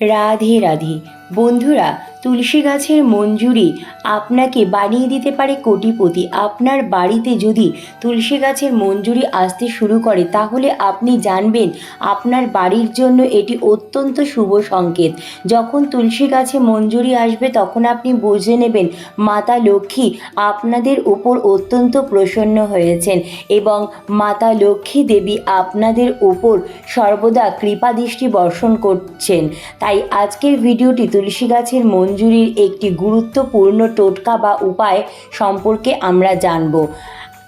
রাধে রাধে। বন্ধুরা তুলসী গাছের মঞ্জুরি আপনাকে বানিয়ে দিতে পারে কোটিপতি। আপনার বাড়িতে যদি তুলসী গাছের মঞ্জুরি আসতে শুরু করে, তাহলে আপনি জানবেন আপনার বাড়ির জন্য এটি অত্যন্ত শুভ সংকেত। যখন তুলসী গাছে মঞ্জুরি আসবে, তখন আপনি বুঝে নেবেন মাতা লক্ষ্মী আপনাদের উপর অত্যন্ত প্রসন্ন হয়েছেন এবং মাতা লক্ষ্মী দেবী আপনাদের উপর সর্বদা কৃপাদৃষ্টি বর্ষণ করছেন। তাই আজকের ভিডিওটি তুলসী গাছের মঞ্জুরির একটি গুরুত্বপূর্ণ টোটকা বা উপায় সম্পর্কে আমরা জানব।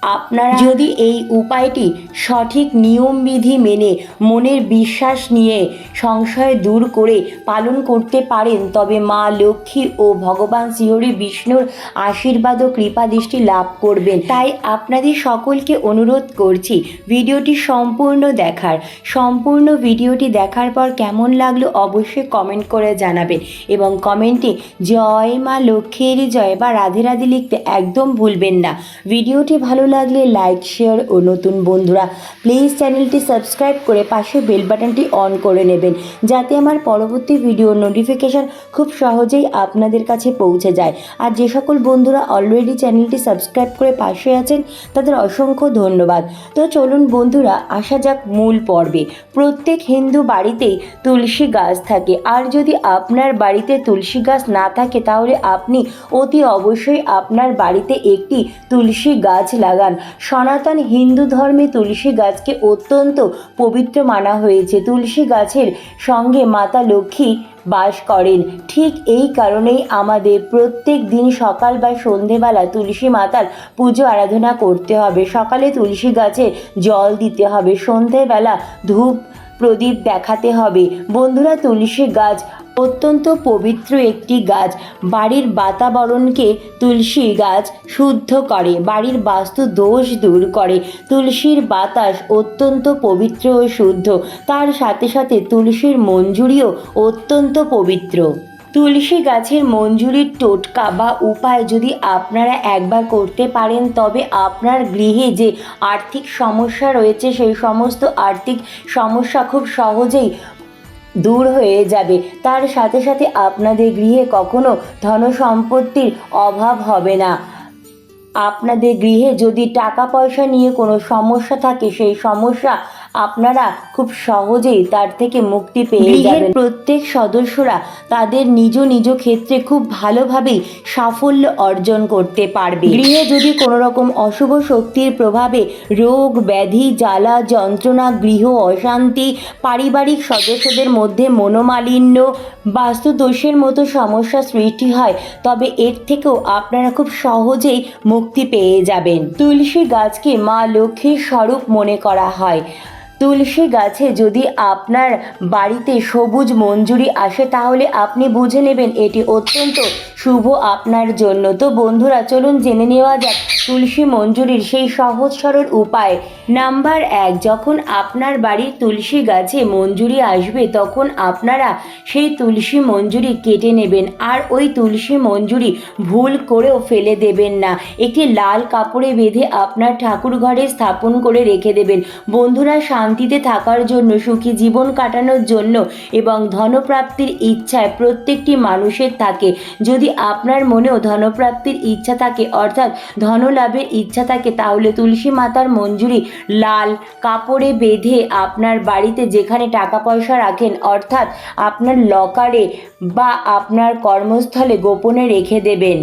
আপনারা যদি এই উপায়টি সঠিক নিয়মবিধি মেনে মনের বিশ্বাস নিয়ে সংশয় দূর করে পালন করতে পারেন, তবে মা লক্ষ্মী ও ভগবান শ্রীহরি বিষ্ণুর আশীর্বাদ ও কৃপা দৃষ্টি লাভ করবেন। তাই আপনাদের সকলকে অনুরোধ করছি, ভিডিওটি সম্পূর্ণ দেখার। সম্পূর্ণ ভিডিওটি দেখার পর কেমন লাগল অবশ্যই কমেন্ট করে জানাবেন এবং কমেন্টে জয় মা লক্ষ্মীর জয় বা রাধে রাধে লিখতে একদম ভুলবেন না। ভিডিওটি ভালো লাগলে লাইক শেয়ার ও নতুন বন্ধুরা প্লিজ চ্যানেলটি সাবস্ক্রাইব করে পাশে বেল বাটনটি অন করে নেবেন, যাতে আমার পরবর্তী ভিডিও নোটিফিকেশান খুব সহজেই আপনাদের কাছে পৌঁছে যায়। আর যে সকল বন্ধুরা অলরেডি চ্যানেলটি সাবস্ক্রাইব করে পাশে আছেন, তাদের অসংখ্য ধন্যবাদ। তো চলুন বন্ধুরা, আসা যাক মূল পর্বে। প্রত্যেক হিন্দু বাড়িতেই তুলসী গাছ থাকে। আর যদি আপনার বাড়িতে তুলসী গাছ না থাকে, তাহলে আপনি অতি অবশ্যই আপনার বাড়িতে একটি তুলসী গাছ লাগান সনাতন হিন্দু ধর্মে তুলসী গাছকে অত্যন্ত পবিত্র মানা হয়েছে। তুলসী গাছের সঙ্গে মাতা লক্ষ্মী বাস করেন। ঠিক এই কারণেই আমাদের প্রত্যেক দিন সকাল বা সন্ধেবেলা তুলসী মাতার পুজো আরাধনা করতে হবে। সকালে তুলসী গাছে জল দিতে হবে। সন্ধেবেলা ধূপ প্রদীপ দেখাতে হবে। বন্ধুরা, তুলসী গাছ অত্যন্ত পবিত্র একটি গাছ। বাড়ির বাতাবরণকে তুলসী গাছ শুদ্ধ করে। বাড়ির বাস্তু দোষ দূর করে। তুলসীর বাতাস অত্যন্ত পবিত্র ও শুদ্ধ। তার সাথে সাথে তুলসীর মঞ্জুরিও অত্যন্ত পবিত্র। তুলসী গাছের মঞ্জুরির টোটকা বা উপায় যদি আপনারা একবার করতে পারেন, তবে আপনার গৃহে যে আর্থিক সমস্যা রয়েছে, সেই সমস্ত আর্থিক সমস্যা খুব সহজেই দূর হয়ে যাবে। তার সাথে সাথে আপনাদের গৃহে কখনো ধন সম্পত্তির অভাব হবে না। আপনাদের গৃহে যদি টাকা পয়সা নিয়ে কোনো সমস্যা থাকে, সেই সমস্যা আপনারা খুব সহজেই তার থেকে মুক্তি পেয়ে যাবেন। প্রত্যেক সদস্যরা তাদের নিজ নিজ ক্ষেত্রে খুব ভালোভাবেই সাফল্য অর্জন করতে পারবে। গৃহে যদি কোনো রকম অশুভ শক্তির প্রভাবে রোগ ব্যাধি জ্বালা যন্ত্রণা গৃহ অশান্তি পারিবারিক সদস্যদের মধ্যে মনোমালিন্য বাস্তুদোষের মতো সমস্যা সৃষ্টি হয় তবে এর থেকেও আপনারা খুব সহজেই মুক্তি পেয়ে যাবেন। তুলসী গাছকে মা লক্ষ্মীর স্বরূপ মনে করা হয়। তুলসী গাছে যদি আপনার বাড়িতে সবুজ মঞ্জুরি আসে, তাহলে আপনি বুঝে নেবেন এটি অত্যন্ত শুভ আপনার জন্য। তো বন্ধুরা, চলুন জেনে নেওয়া যাক তুলসী মঞ্জুরির সেই সহজ সরল উপায়। নাম্বার এক, যখন আপনার বাড়ির তুলসী গাছে মঞ্জুরি আসবে, তখন আপনারা সেই তুলসী মঞ্জুরি কেটে নেবেন। আর ওই তুলসী মঞ্জুরি ভুল করেও ফেলে দেবেন না। একটি লাল কাপড়ে বেঁধে আপনার ঠাকুর ঘরে স্থাপন করে রেখে দেবেন। বন্ধুরা শান্তিতে থাকার জন্য, সুখী জীবন কাটানোর জন্য এবং ধনপ্রাপ্তির ইচ্ছায় প্রত্যেকটি মানুষের থাকে। যদি আপনার মনেও ধনপ্রাপ্তির ইচ্ছা থাকে, অর্থাৎ ধনলাভের ইচ্ছা থাকে, তাহলে তুলসী মাতার মঞ্জুরি লাল কাপড়ে বেঁধে আপনার বাড়িতে যেখানে টাকা পয়সা রাখেন, অর্থাৎ আপনার লকারে বা আপনার কর্মস্থলে গোপনে রেখে দেবেন।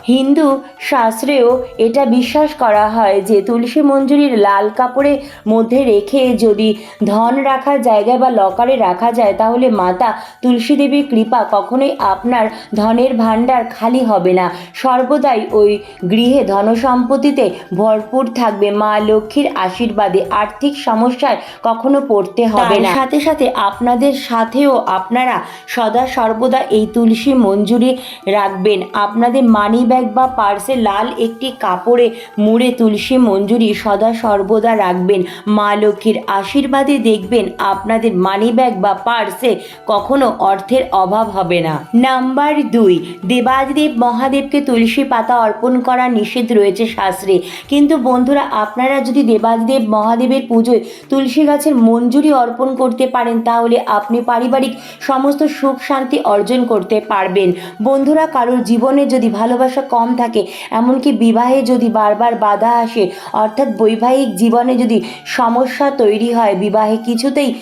হিন্দু শাস্ত্রেও এটা বিশ্বাস করা হয় যে তুলসী মঞ্জুরির লাল কাপড়ের মধ্যে রেখে যদি ধন রাখার জায়গায় বা লকারে রাখা যায় তাহলে মাতা তুলসী দেবীর কৃপা কখনোই আপনার ধনের ভাণ্ডার খালি হবে না। সর্বদাই ওই গৃহে ধন সম্পত্তিতে ভরপুর থাকবে। মা লক্ষ্মীর আশীর্বাদে আর্থিক সমস্যায় কখনো পড়তে হবে না। সাথে সাথে আপনাদের সাথেও আপনারা সদা সর্বদা এই তুলসী মঞ্জুরি রাখবেন। আপনাদের মানি ব্যাগ বা পার্সে লাল একটি কাপড়ে মুড়ে তুলসী মঞ্জুরি সদা সর্বদা রাখবেন। মা লক্ষ্মীর আশীর্বাদে দেখবেন আপনাদের মানি ব্যাগ বা পার্সে কখনো অর্থের অভাব হবে না। নাম্বার দুই, দেবাদিদেব মহাদেবকে তুলসী পাতা অর্পণ করা নিষেধ রয়েছে শাস্ত্রে। কিন্তু বন্ধুরা, আপনারা যদি দেবাদিদেব মহাদেবের পুজোয় তুলসী গাছের মঞ্জুরি অর্পণ করতে পারেন, তাহলে আপনি পারিবারিক সমস্ত সুখ শান্তি অর্জন করতে পারবেন। বন্ধুরা, কারোর জীবনে যদি ভালোবাসা কম থাকে। এমনকি বিবাহে যদি বারবার বাধা আসে, অর্থাৎ বৈবাহিক জীবনে যদি সমস্যা তৈরি হয়, বিবাহে কিছুতেই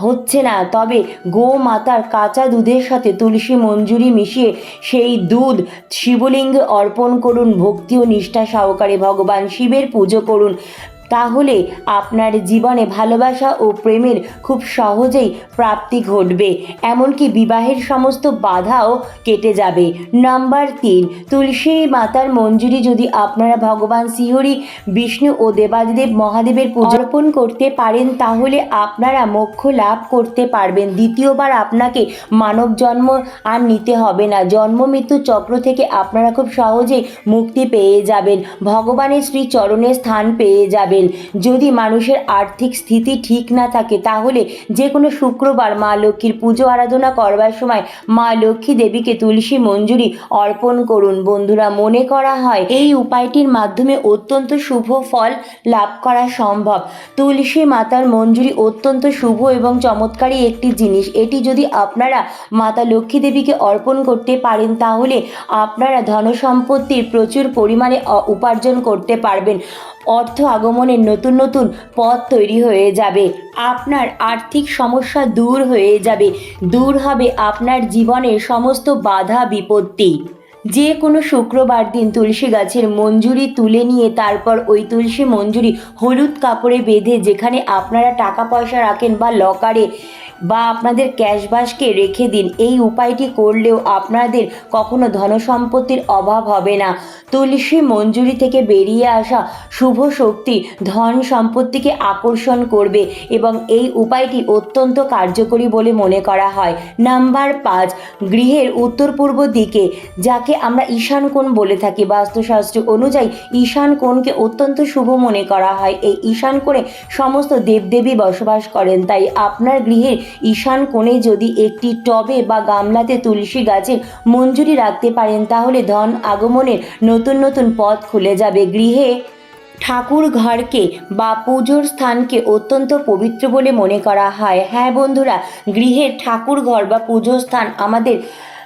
হচ্ছে না। তবে গো মাতার কাঁচা দুধের সাথে তুলসী মঞ্জুরি মিশিয়ে সেই দুধ শিবলিঙ্গে অর্পণ করুন, ভক্তি ও নিষ্ঠা সহকারে ভগবান শিবের পুজো করুন। তাহলে আপনার জীবনে ভালোবাসা ও প্রেমের খুব সহজেই প্রাপ্তি ঘটবে। এমনকি বিবাহের সমস্ত বাধাও কেটে যাবে। নাম্বার তিন, তুলসী মাতার মঞ্জুরি যদি আপনারা ভগবান শ্রীহরি, বিষ্ণু ও দেবাদিদেব মহাদেবের পূজা অর্পণ করতে পারেন, তাহলে আপনারা মোক্ষ লাভ করতে পারবেন। দ্বিতীয়বার আপনাকে মানব জন্ম আর নিতে হবে না। জন্ম মৃত্যু চক্র থেকে আপনারা খুব সহজেই মুক্তি পেয়ে যাবেন। ভগবানের শ্রী চরণে স্থান পেয়ে যাবেন। যদি মানুষের আর্থিক স্থিতি ঠিক না থাকে, তাহলে যে কোনো শুক্রবার মা লক্ষ্মীর পুজো আরাধনা করবার সময় মা লক্ষ্মী দেবীকে তুলসী মঞ্জুরি অর্পণ করুন। বন্ধুরা, মনে করা হয় এই উপায়টির মাধ্যমে অত্যন্ত শুভ ফল লাভ করা সম্ভব। তুলসী মাতার মঞ্জুরি অত্যন্ত শুভ এবং চমৎকারী একটি জিনিস। এটি যদি আপনারা মাতা লক্ষ্মী দেবীকে অর্পণ করতে পারেন, তাহলে আপনারা ধন সম্পত্তির প্রচুর পরিমাণে উপার্জন করতে পারবেন। অর্থ আগমনের নতুন নতুন পথ তৈরি হয়ে যাবে। আপনার আর্থিক সমস্যা দূর হয়ে যাবে। দূর হবে আপনার জীবনের সমস্ত বাধা বিপত্তি। যে কোনো শুক্রবার দিন তুলসী গাছের মঞ্জুরি তুলে নিয়ে তারপর ওই তুলসী মঞ্জুরি হলুদ কাপড়ে বেঁধে যেখানে আপনারা টাকা পয়সা রাখেন বা লকারে বা আপনাদের ক্যাশবাসকে রেখে দিন, এই উপায়টি করলেও আপনাদের কখনো ধনসম্পত্তির অভাব হবে না। তুলসী মঞ্জুরি থেকে বেরিয়ে আসা শুভ শক্তি ধন সম্পত্তিকে আকর্ষণ করবে এবং এই উপায়টি অত্যন্ত কার্যকরী বলে মনে করা হয়। নাম্বার পাঁচ, গৃহের উত্তর পূর্ব দিকে, যাকে আমরা ঈশান কোণ বলে থাকি। বাস্তুশাস্ত্র অনুযায়ী ঈশান কোণকে অত্যন্ত শুভ মনে করা হয়। এই ঈশান কোণে সমস্ত দেবদেবী বসবাস করেন। তাই আপনার গৃহের ঈশান কোণে যদি একটি টবে বা গামলাতে তুলসী গাছের মঞ্জুরি রাখতে পারেন, তাহলে ধন আগমনের নতুন নতুন পথ খুলে যাবে। গৃহে ঠাকুর ঘরকে বা পুজোর স্থানকে অত্যন্ত পবিত্র বলে মনে করা হয়। হ্যাঁ বন্ধুরা, গৃহের ঠাকুর ঘর বা পুজোর স্থান আমাদের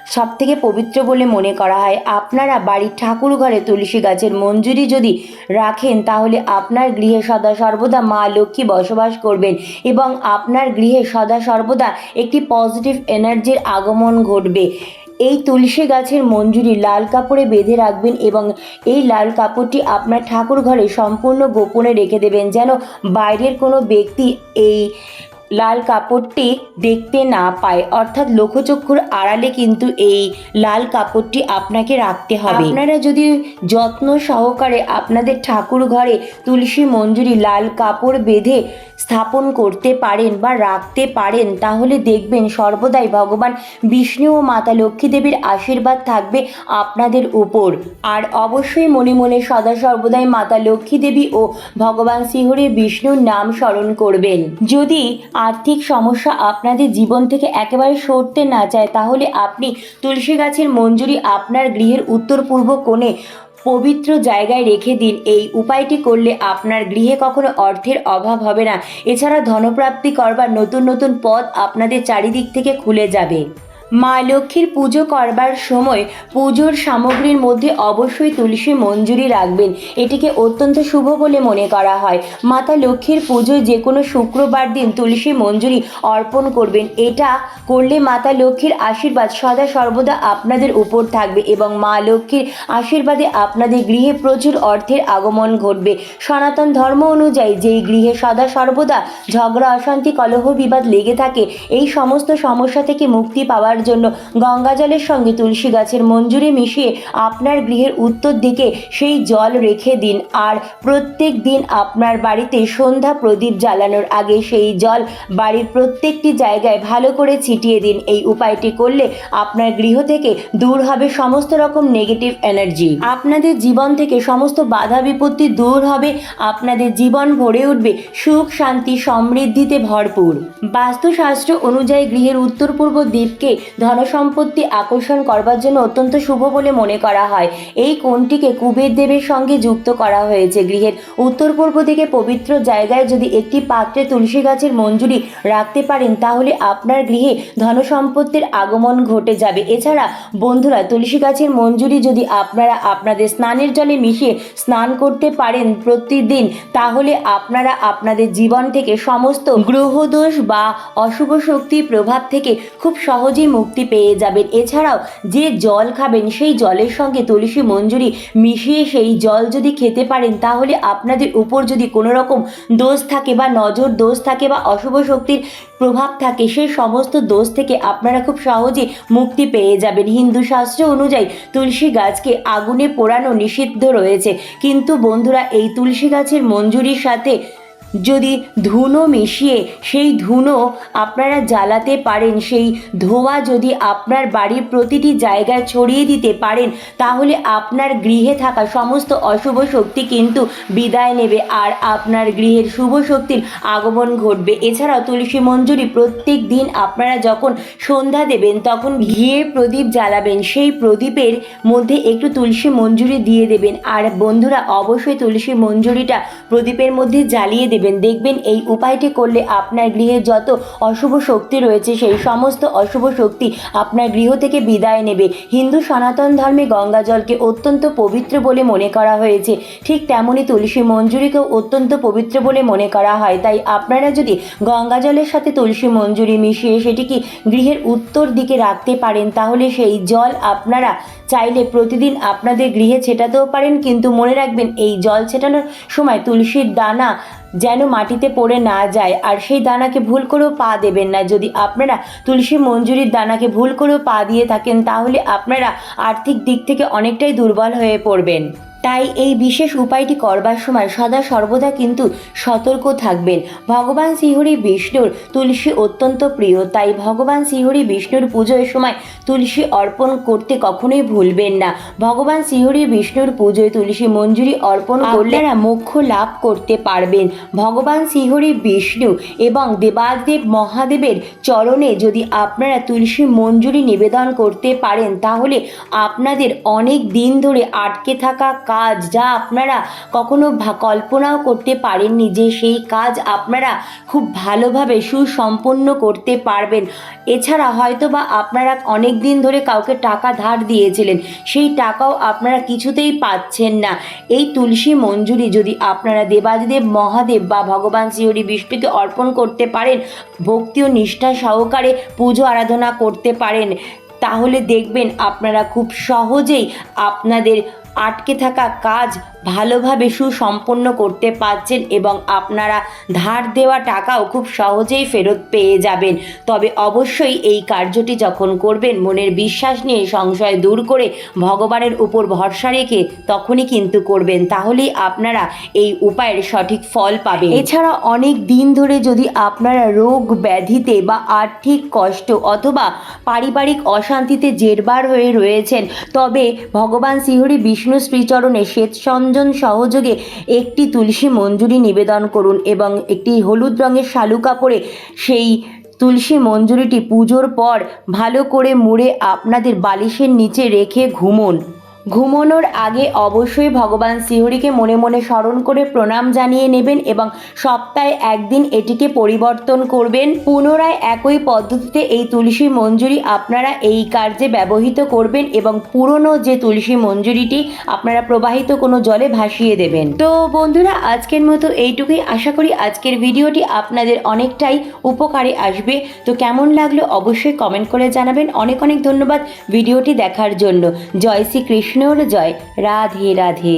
সব থেকে পবিত্র বলে মনে করা হয়। আপনারা বাড়ির ঠাকুর ঘরে তুলসী গাছের মঞ্জুরি যদি রাখেন, তাহলে আপনার গৃহে সদা সর্বদা মা লক্ষ্মী বসবাস করবেন এবং আপনার গৃহে সদা সর্বদা একটি পজিটিভ এনার্জির আগমন ঘটবে। এই তুলসী গাছের মঞ্জুরি লাল কাপড়ে বেঁধে রাখবেন এবং এই লাল কাপড়টি আপনার ঠাকুর ঘরে সম্পূর্ণ গোপনে রেখে দেবেন যেন বাইরের কোনো ব্যক্তি এই লাল কাপড়টি দেখতে না পায়। অর্থাৎ লোকচক্ষুর আড়ালে কিন্তু এই লাল কাপড়টি আপনাকে রাখতে হবে। আপনারা যদি যত্ন সহকারে আপনাদের ঠাকুর ঘরে তুলসী মঞ্জুরি লাল কাপড় বেঁধে স্থাপন করতে পারেন বা রাখতে পারেন, তাহলে দেখবেন সর্বদাই ভগবান বিষ্ণু ও মাতা লক্ষ্মী দেবীর আশীর্বাদ থাকবে আপনাদের উপর। আর অবশ্যই মনে মনে সদা সর্বদাই মাতা লক্ষ্মী দেবী ও ভগবান শ্রীহরি বিষ্ণুর নাম স্মরণ করবেন। যদি আর্থিক সমস্যা আপনাদের জীবন থেকে একেবারে সরতে না চায়, তাহলে আপনি তুলসী গাছের মঞ্জুরি আপনার গৃহের উত্তর পূর্ব কোণে পবিত্র জায়গায় রেখে দিন। এই উপায়টি করলে আপনার গৃহে কখনো অর্থের অভাব হবে না। এছাড়া ধনপ্রাপ্তি করবার নতুন নতুন পথ আপনাদের চারিদিক থেকে খুলে যাবে। মা লক্ষ্মীর পুজো করবার সময় পুজোর সামগ্রীর মধ্যে অবশ্যই তুলসী মঞ্জুরি রাখবেন। এটিকে অত্যন্ত শুভ বলে মনে করা হয়। মাতা লক্ষ্মীর পুজোয় যে কোনো শুক্রবার দিন তুলসী মঞ্জুরি অর্পণ করবেন। এটা করলে মাতা লক্ষ্মীর আশীর্বাদ সদা সর্বদা আপনাদের উপর থাকবে এবং মা লক্ষ্মীর আশীর্বাদে আপনাদের গৃহে প্রচুর অর্থের আগমন ঘটবে। সনাতন ধর্ম অনুযায়ী যেই গৃহে সদা সর্বদা ঝগড়া, অশান্তি, কলহ, বিবাদ লেগে থাকে, এই সমস্ত সমস্যা থেকে মুক্তি পাওয়ার দেওয়ার জন্য গঙ্গা জলের সঙ্গে তুলসী গাছের মঞ্জুরি মিশিয়ে আপনার গৃহের উত্তর দিকে সেই জল রেখে দিন। আর প্রত্যেক দিন আপনার বাড়িতে সন্ধ্যা প্রদীপ জ্বালানোর আগে সেই জল বাড়ির প্রত্যেকটি জায়গায় ভালো করে ছিটিয়ে দিন। এই উপায়টি করলে আপনার গৃহ থেকে দূর হবে সমস্ত রকম নেগেটিভ এনার্জি আপনাদের জীবন থেকে সমস্ত বাধা বিপত্তি দূর হবে। আপনাদের জীবন ভরে উঠবে সুখ, শান্তি, সমৃদ্ধিতে ভরপুর। বাস্তুশাস্ত্র অনুযায়ী গৃহের উত্তর পূর্ব দিককে ধনসম্পত্তি আকর্ষণ করবার জন্য অত্যন্ত শুভ বলে মনে করা হয়। এই কোণটিকে কুবের দেবের সঙ্গে যুক্ত করা হয়েছে। গৃহের উত্তর পূর্ব দিকে পবিত্র জায়গায় যদি একটি পাত্রে তুলসী গাছের মঞ্জুরি রাখতে পারেন, তাহলে আপনার গৃহে ধনসম্পত্তির আগমন ঘটে যাবে। এছাড়া বন্ধুরা, তুলসী গাছের মঞ্জুরি যদি আপনারা আপনাদের স্নানের জলে মিশিয়ে স্নান করতে পারেন প্রতিদিন, তাহলে আপনারা আপনাদের জীবন থেকে সমস্ত গ্রহদোষ বা অশুভ শক্তির প্রভাব থেকে খুব সহজেই মুক্তি পেয়ে যাবেন। এছাড়াও যে জল খাবেন, সেই জলের সঙ্গে তুলসী মঞ্জুরি মিশিয়ে সেই জল যদি খেতে পারেন, তাহলে আপনাদের উপর যদি কোনো রকম দোষ থাকে বা নজর দোষ থাকে বা অশুভ শক্তির প্রভাব থাকে, সেই সমস্ত দোষ থেকে আপনারা খুব সহজে মুক্তি পেয়ে যাবেন। হিন্দু শাস্ত্র অনুযায়ী তুলসী গাছকে আগুনে পোড়ানো নিষিদ্ধ রয়েছে। কিন্তু বন্ধুরা, এই তুলসী গাছের মঞ্জুরির সাথে যদি ধুনো মিশিয়ে সেই ধুনো আপনারা জ্বালাতে পারেন, সেই ধোঁয়া যদি আপনার বাড়ির প্রতিটি জায়গায় ছড়িয়ে দিতে পারেন, তাহলে আপনার গৃহে থাকা সমস্ত অশুভ শক্তি কিন্তু বিদায় নেবে আর আপনার গৃহের শুভ শক্তির আগমন ঘটবে। এছাড়াও তুলসী মঞ্জুরি প্রত্যেক দিন আপনারা যখন সন্ধ্যা দেবেন, তখন ঘিয়ের প্রদীপ জ্বালাবেন, সেই প্রদীপের মধ্যে একটু তুলসী মঞ্জুরি দিয়ে দেবেন। আর বন্ধুরা, অবশ্যই তুলসী মঞ্জুরিটা প্রদীপের মধ্যে জ্বালিয়ে দেবেন। দেখবেন এই উপায়টি করলে আপনার গৃহে যত অশুভ শক্তি রয়েছে, সেই সমস্ত অশুভ শক্তি আপনার গৃহ থেকে বিদায় নেবে। হিন্দু সনাতন ধর্মে গঙ্গা জলকে অত্যন্ত পবিত্র বলে মনে করা হয়েছে। ঠিক তেমনই তুলসী মঞ্জুরিকেও অত্যন্ত পবিত্র বলে মনে করা হয়। তাই আপনারা যদি গঙ্গা জলের সাথে তুলসী মঞ্জুরি মিশিয়ে সেটিকে গৃহের উত্তর দিকে রাখতে পারেন, তাহলে সেই জল আপনারা চাইলে প্রতিদিন আপনাদের গৃহে ছেটাতেও পারেন। কিন্তু মনে রাখবেন, এই জল ছেটানোর সময় তুলসীর দানা যেন মাটিতে পড়ে না যায়। আর সেই দানাকে ভুল করেও পা দেবেন না। যদি আপনারা তুলসী মঞ্জুরির দানাকে ভুল করেও পা দিয়ে থাকেন, তাহলে আপনারা আর্থিক দিক থেকে অনেকটাই দুর্বল হয়ে পড়বেন। তাই এই বিশেষ উপায়টি করবার সময় সদা সর্বদা কিন্তু সতর্ক থাকবেন। ভগবান শ্রীহরি বিষ্ণুর তুলসী অত্যন্ত প্রিয় তাই ভগবান শ্রীহরি বিষ্ণুর পুজোর সময় তুলসী অর্পণ করতে কখনোই ভুলবেন না। ভগবান শ্রীহরি বিষ্ণুর পুজোয় তুলসী মঞ্জুরি অর্পণ করলে আপনারা মোক্ষ লাভ করতে পারবেন। ভগবান শ্রীহরি বিষ্ণু এবং দেবাদেব মহাদেবের চরণে যদি আপনারা তুলসী মঞ্জুরি নিবেদন করতে পারেন তাহলে আপনাদের অনেক দিন ধরে আটকে থাকা কাজ যা আপনারা কখনো কল্পনাও করতে পারেননি যে সেই কাজ আপনারা খুব ভালোভাবে সুসম্পন্ন করতে পারবেন। এছাড়া হয়তো বা আপনারা অনেক দিন ধরে কাউকে টাকা ধার দিয়েছিলেন। সেই টাকাও আপনারা কিছুতেই পাচ্ছেন না। এই তুলসী মঞ্জুরি যদি আপনারা দেবাদিদেব মহাদেব বা ভগবান শ্রীহরি বিষ্ণুকে অর্পণ করতে পারেন, ভক্তি ও নিষ্ঠা সহকারে পুজো আরাধনা করতে পারেন। তাহলে দেখবেন আপনারা খুব সহজেই আপনাদের আটকে থাকা কাজ ভালোভাবে সুসম্পন্ন করতে পারছেন এবং আপনারা ধার দেওয়া টাকাও খুব সহজেই ফেরত পেয়ে যাবেন। তবে অবশ্যই এই কার্যটি যখন করবেন, মনের বিশ্বাস নিয়ে সংশয় দূর করে ভগবানের উপর ভরসা রেখে তখনই কিন্তু করবেন। তাহলেই আপনারা এই উপায়ের সঠিক ফল পাবেন। এছাড়া অনেক দিন ধরে যদি আপনারা রোগ ব্যাধিতে বা আর্থিক কষ্ট অথবা পারিবারিক অশান্তিতে জেরবার হয়ে রয়েছেন। তবে ভগবান শ্রীহরি বিষ্ণু শ্রীচরণে শ্বেতসঞ্জন সহযোগে একটি তুলসী মঞ্জুরি নিবেদন করুন এবং একটি হলুদ রঙের শালু কাপড়ে সেই তুলসী মঞ্জুরিটি পুজোর পর ভালো করে মুড়ে আপনাদের বালিশের নিচে রেখে ঘুমোন। ঘুমানোর আগে অবশ্যই ভগবান শ্রীহরিকে মনে মনে স্মরণ করে প্রণাম জানিয়ে নেবেন এবং সপ্তাহে একদিন এটিকে পরিবর্তন করবেন। পুনরায় একই পদ্ধতিতে এই তুলসী মঞ্জুরি আপনারা এই কার্যে ব্যবহৃত করবেন এবং পুরনো যে তুলসী মঞ্জুরিটি আপনারা প্রবাহিত কোনো জলে ভাসিয়ে দেবেন। তো বন্ধুরা, আজকের মতো এইটুকুই। আশা করি আজকের ভিডিওটি আপনাদের অনেকটাই উপকারে আসবে। তো কেমন লাগল অবশ্যই কমেন্ট করে জানাবেন। অনেক অনেক ধন্যবাদ ভিডিওটি দেখার জন্য। জয় শ্রী কৃষ্ণর জয়। রাধে রাধে।